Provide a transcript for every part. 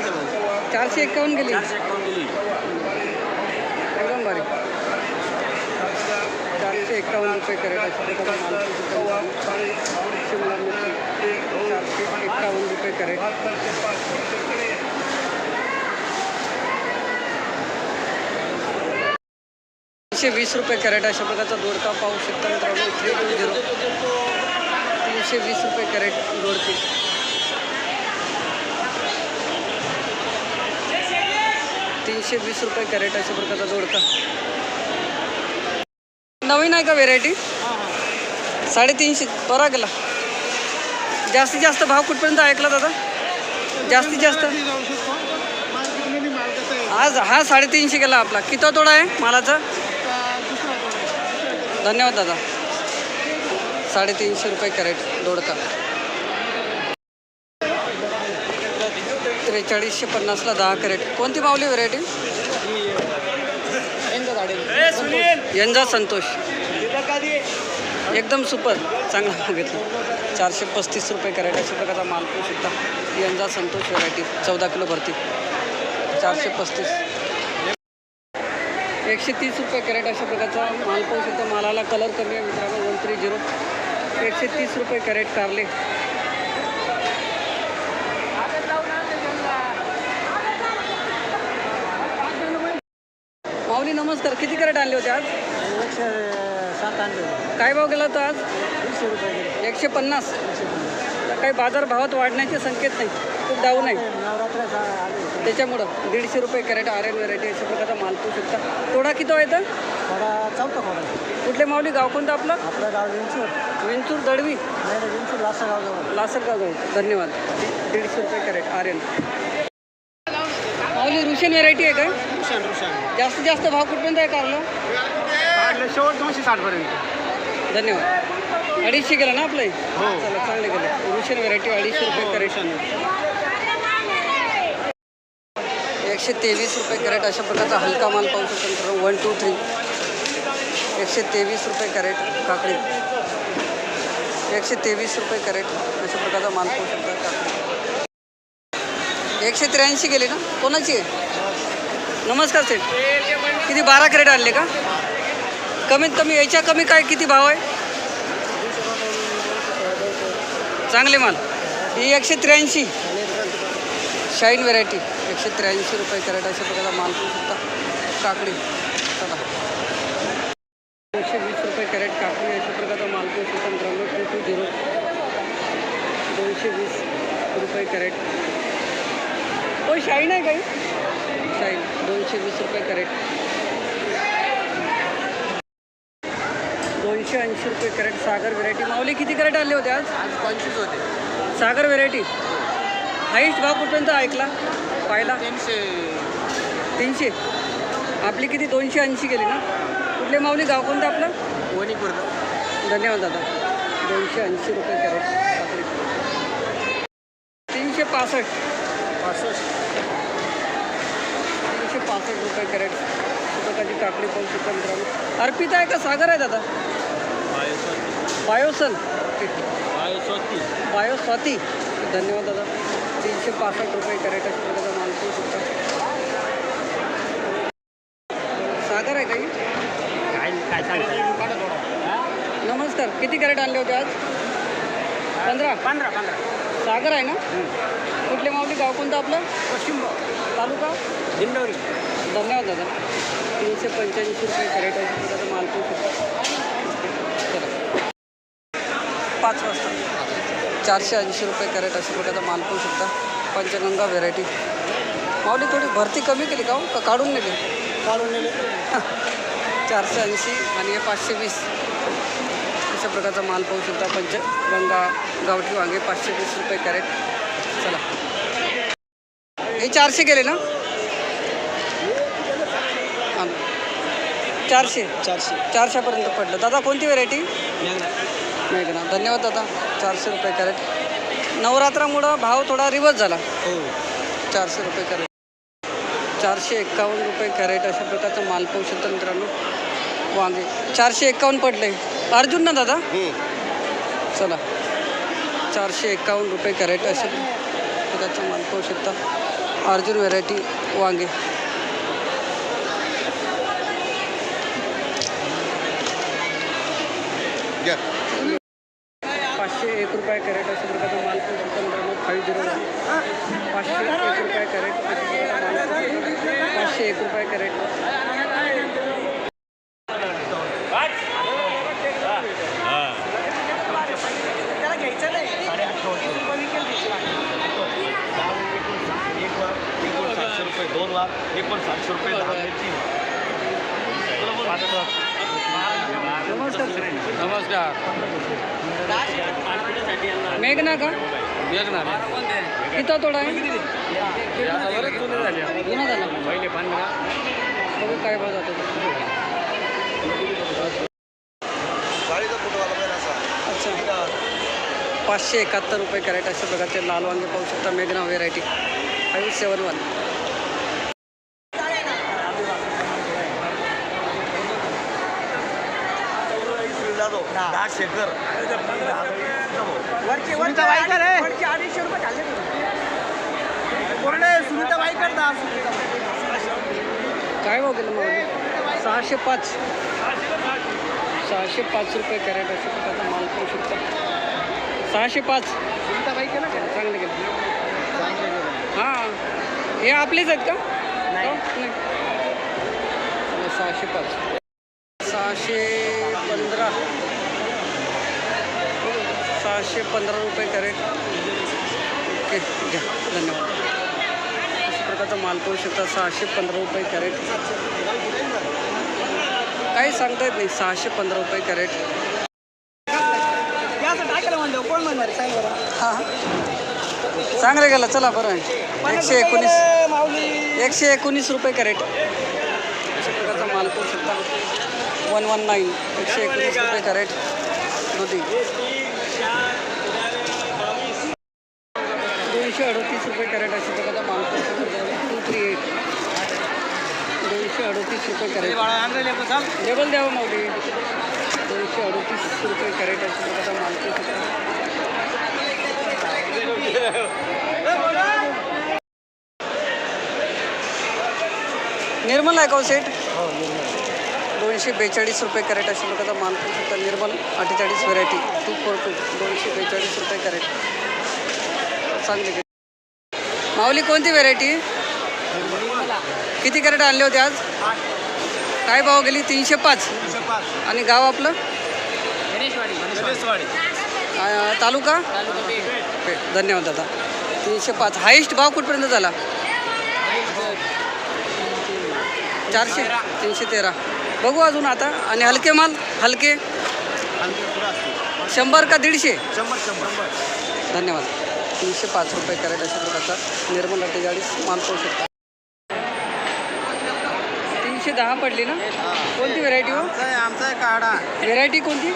भाऊ चारशे एक्कावन्न गेली. चारशे एकावन्न गेली. एकदम भारी. चारशे एक्कावन्न रुपये चारशे एक्कावन्न रुपये कॅरेट. तीनशे वीस रुपये कॅरेट अशा प्रकारचा दोडका पाहू शकता मित्रांनो. Three two zero. तीनशे वीस रुपये कॅरेट दोडके. तीनशे वीस रुपये कॅरेट अशा प्रकारचा दोडका नवीन आहे का व्हेरायटी साडेतीनशे बरा गेला. जास्तीत जास्त भाव कुठपर्यंत ऐकला दादा? जास्तीत जास्त? आज हा साडेतीनशे गेला आपला. किती तोडा आहे मालाचा? धन्यवाद दादा. साडेतीनशे रुपये कॅरेट दोडका त्रेचाळीसशे पन्नासला दहा कॅरेट. कोणती मावली व्हेरायटी? यंजा संतोष. एकदम सुपर. चांगला भाव घेतला चारशे पस्तीस रुपये कॅरेट अशा प्रकारचा माल पाहू शकता यंजा संतोष व्हरायटी. चौदा किलो भरती. चारशे पस्तीस. एकशे तीस रुपये कॅरेट अशा प्रकारचा माल पाहू शकता मालाला कलर कमी आहे मित्रांनो. One three zero. एकशे तीस रुपये कॅरेट कारले माऊली नमस्कार. किती कॅरेट आणले होते आज? एकशे सात आणले काय भाव गेला होता आज? दीडशे रुपये गेले. एकशे पन्नास. काही बाजार भावात वाढण्याचे संकेत नाही. खूप डाऊन आहे. नवरात्र आले त्याच्यामुळं दीडशे रुपये कॅरेट आर एन व्हरायटी अशा प्रकारचा माल पाहू शकता. थोडा किती आहे तर? थोडा चौथा थोडा कुठले माऊली? गाव कोणतं आपलं? आपलं गाव विंचूर. विंचूर नाही रे विंचूर लासा गाव जवळ. लासलगाव जाऊ धन्यवाद. दीडशे रुपये carrot R N. Mauli Russian variety आहे का रुशान रुशान जास्तीत जास्त भाव कुठपर्यंत आहे कारलं? काढलं शेवट दोनशे साठ पर्यंत धन्यवाद. अडीचशे गेला ना आपलं हे? हो. चला चांगले गेले. रुशियन व्हरायटी अडीचशे रुपये कॅरेट एकशे तेवीस रुपये कॅरेट अशा प्रकारचा हलका माल पाहू शकतो मित्रांनो. वन टू थ्री एकशे तेवीस रुपये कॅरेट काकडी. एकशे तेवीस रुपये कॅरेट अशा प्रकारचा माल पाहू शकता काकडी. एकशे त्र्याऐंशी गेले ना? कोणाची आहे? नमस्कार सेठ. किती बारा कॅरेट आणले का? कमीत कमी याच्या कमी काय किती भाव आहे? चांगले माल. ही एकशे त्र्याऐंशी. Shine variety. एकशे त्र्याऐंशी रुपये कॅरेट अशा प्रकारचा माल सुद्धा काकडी. चला. दोनशे वीस रुपये कॅरेट काकडी अशा प्रकारचा माल पाहू मित्रांनो टू टू झिरो. दोनशे वीस रुपये कॅरेट. हो शाईन आहे काही? शाईन. दोनशे वीस रुपये कॅरेट. दोनशे ऐंशी रुपये कॅरेट सागर व्हेरायटी. माऊली किती कॅरेट आले होते आज? पंचवीस होते. सागर व्हेरायटी. हाईस्ट भाव कुठपर्यंत ऐकला? पाहिला? तीनशे. तीनशे? आपली किती? दोनशे ऐंशी गेली ना? कुठले माऊली गाव कोणतं आपलं? वणीपूर धन्यवाद दादा. दोनशे ऐंशी रुपये कॅरेट. तीनशे पासष्ट. पासष्ट. पासष्ट रुपये कॅरेट. सुतकाची काकडी पाहू शकता मित्रांनो. अर्पित आहे का? सागर आहे दादा बायोसन. बायो स्वाती धन्यवाद दादा. तीनशे पासष्ट रुपये कॅरेट अशा प्रकारचा माल पाहू शकता सागर आहे काही? काय नमस्कार. किती कॅरेट आणले होते आज? पंधरा? पंधरा पंधरा. सागर आहे ना? कुठले माऊली गाव कोणतं आपलं? पश्चिम तालुका? दिंडोरी. धन्यवाद दादा. तीनशे पंच्याऐंशी रुपये कॅरेट प्रकारचा माल शकता. पाच वाजता. चारशे ऐंशी रुपये कॅरेट अशा प्रकारचा माल पाहू शकता. पंचगंगा व्हेरायटी. माऊली थोडी भरती कमी केली का हो? का काढून नेली? काढून नेले. चारशे ऐंशी आणि हे पाचशे वीस. अशा प्रकारचा माल पाहू शकता. पंचगंगा गावठी वांगे पाचशे वीस रुपये कॅरेट. चला. हे चारशे गेले ना? हा. चारशे? चारशे. चारशेपर्यंत पडलं. दादा कोणती व्हेरायटी मेघना. धन्यवाद दादा. चारशे रुपये कॅरेट. नवरात्रामुळं भाव थोडा रिवर्स झाला. हो. चारशे रुपये कॅरेट. चारशे एक्कावन्न रुपये कॅरेट अशा प्रकारचा माल पाहू शकता मित्रांनो. वांगे. चारशे एक्कावन्न पडले. अर्जुन ना दादा? चला. चारशे एक्कावन्न रुपये कॅरेट अशा प्रकारचा माल पाहू शकता अर्जुन व्हेरायटी वांगे. पाचशे एक रुपये कॅरेट अशा प्रकारचा माल पण सुद्धा मित्रांनो फाईव्ह झिरो पाचशे एक रुपये कॅरेट पाचशे एक रुपये कॅरेट सातशे रुपये दोन वार हे पण सातशे रुपये दहा ते नमस्कार. मेघना का? मेघना किती तोडा आहे. जुना झाला. पहिले पंधरा बघू काय भाव जातो. अच्छा. पाचशे एकाहत्तर रुपये कॅरेट अशा प्रकारचे लाल वांगे पाहू शकता मेघना व्हेरायटी. Five seven one. दहा शेकर सुनीता वाईकर आहे. कोरडे सुनीता वाईकर दा काय भाव गेलं मग सहाशे पाच. सहाशे पाच रुपये कॅरेट अशा प्रकारचा माल पाहू शकता. सहाशे पाच. सुनीता वाईकर ना चांगलं गेलं. हां. हे आपलेच आहेत का? नाही. सहाशे पाच. सहाशे पंधरा सहाशे पंधरा रुपये करेक्ट ओके घ्या धन्यवाद. अशा प्रकारचा माल पाहू शकता सहाशे पंधरा रुपये कॅरेट. काही सांगता येत नाही सहाशे पंधरा रुपये कॅरेट. हां चांगलं गेलं चला बरं. आहे एकशे एकोणीस एकशे एकोणीस रुपये कॅरेट. अशा प्रकारचा माल पाहू शकता. वन वन नाईन एकशे एकोणीस रुपये कॅरेट. दुधी दोनशे अडतीस रुपये कॅरेट प्रकारचा माल पाहू शकता टू थ्री एट दोनशे अडतीस रुपये कॅरेट. लेबल द्यावं माऊली. दोनशे अडतीस रुपये कॅरेट प्रकारचा माल पाहू शकता निर्मल आहे का हो सेट दोनशे बेचाळीस रुपये कॅरेट अशा प्रकारचा माल पाहू शकता निर्मल अठ्ठेचाळीस व्हरायटी टू फोर टू दोनशे बेचाळीस रुपये कॅरेट. चांगली. माऊली कोणती व्हेरायटी? किती कॅरेट आणले होते आज? काय भाव गेली? तीनशे पाच. आणि गाव आपलं? तालुका. धन्यवाद दादा. तीनशे पाच. हायेस्ट भाव कुठपर्यंत झाला? चारशे. तीनशे तेरा. बघू अजून आता. आणि हलके माल हलके. शंभर का दीडशे? शंभर शंभर. धन्यवाद. तीनशे पाच रुपये कॅरेट अशा प्रकारचा निर्मल अठ्ठेचाळीस माल पाहू शकता. तीनशे दहा पडली ना? कोणती व्हेरायटी हो? आमचा काढा. व्हेरायटी कोणती?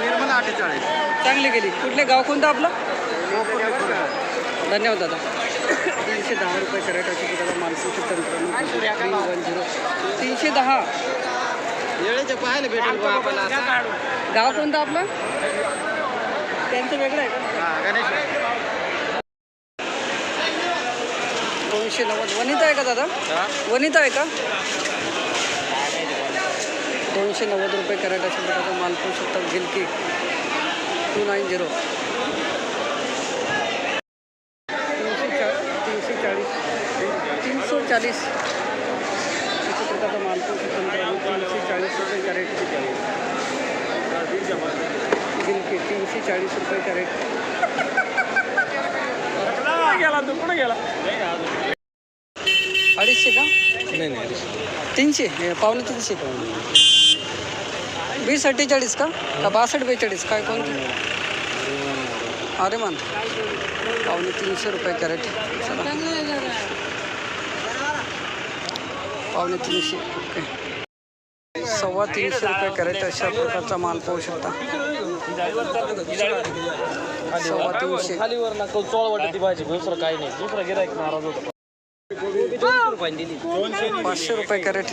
निर्मल अठ्ठेचाळीस. चांगली गेली. कुठले गाव कोणतं आपलं? धन्यवाद दादा. तीनशे दहा रुपये कॅरेट अशा प्रकारचा माल पाहू शकता मित्रांनो. थ्री वन झिरो तीनशे दहा. येळेचे पाहायला भेटेल आता. गाव कोणतं आपलं? त्यांचं वेगळं आहे का? हा, गणेश दोनशे नव्वद. वनिता आहे का दादा? वनिता आहे का? दोनशे नव्वद रुपये कॅरेट अशा प्रकारचा माल पाहू शकता. गिलकी टू नाईन झिरो. तीनशे चा तीनशे चाळीस तीनशे चाळीस. तीनशे चाळीस रुपये कॅरेट गिलकी तीनशे चाळीस रुपये कॅरेट अडीचशे का? नाही नाही तीनशे? हे पावणे तीनशे. वीस अठ्ठेचाळीस का? का बासष्ट बेचाळीस? काय कोणती अरे मान. पावणे तीनशे रुपये कॅरेट चला. पावणे तीनशे. ओके. सव्वा तीनशे रुपये कॅरेट अशा प्रकारचा माल पाहू शकता. सव्वा तीनशे. खालीवर ना चोळ वाटत भाजी दुसरं काही नाही दुसरं गिरायक नाराज पाचशे रुपये कॅरेट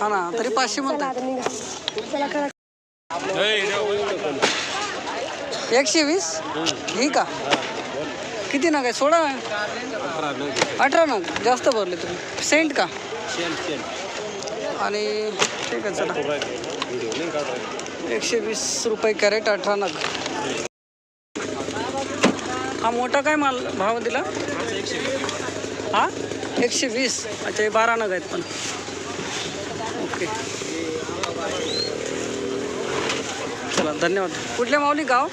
हा ना तरी पाचशे म्हणतात. एकशे वीस? ही का? किती नग आहे? सोळा अठरा नग जास्त भरले तुम्ही. सेंट का? आणि ठीक आहे चला. एकशे वीस रुपये कॅरेट अठरा नग. हा मोठा काय माल भाव दिला? हा? एकशे वीस. अच्छा हे बारा नग आहेत पण. ओके. चला धन्यवाद. कुठल्या माऊली गाव?